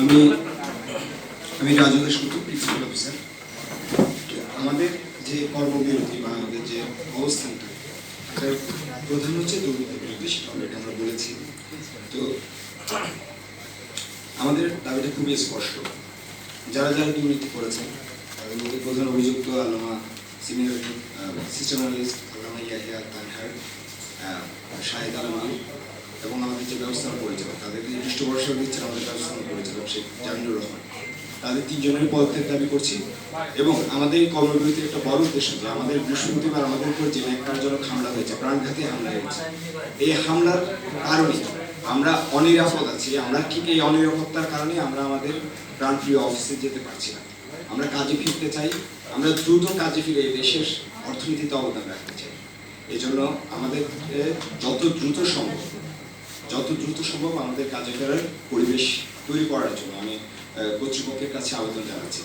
আমি আমি Raju Dasgupta principal officer আমাদের যে কর্মবিরতি বা আমাদের যে অবস্থানটা প্রধান হচ্ছে দুর্নীতি বিরুদ্ধে সেটা অলরেডি আমরা বলেছি। তো আমাদের দাবিটা খুবই স্পষ্ট। যারা যারা দুর্নীতি করেছেন, তাদের মধ্যে প্রধান অভিযুক্ত আল্লামা সিনিয়র সিস্টেম অ্যানালিস্ট আল্লামা ইয়াহিয়া তানহার শাহেদ আলমান এবং আমাদের যে ব্যবস্থাপনা পরিচালক, তাদেরকে যে পৃষ্ঠপোষক দিচ্ছেন আমাদের রহমান তাদের তিনজনের পদত্যাগ দাবি করছি। এবং আমাদের এই একটা বড় উদ্দেশ্য যে আমাদের বৃহস্পতিবার আমাদের উপর যে হামলা হয়েছে, প্রাণঘাতী হামলা হয়েছে। এই হামলার কারণে আমরা অনিরাপদ আছি। আমরা এই অনিরাপত্তার কারণে আমরা আমাদের প্রাণপ্রিয় অফিসে যেতে পারছি না। আমরা কাজে ফিরতে চাই। আমরা দ্রুত কাজে ফিরে দেশের অর্থনীতিতে অবদান রাখতে চাই। এই জন্য আমাদের যত দ্রুত সম্ভব যত দ্রুত সম্ভব আমাদের কাজে ফেরার পরিবেশ তৈরি করার জন্য আমি কর্তৃপক্ষের কাছে আবেদন জানাচ্ছি।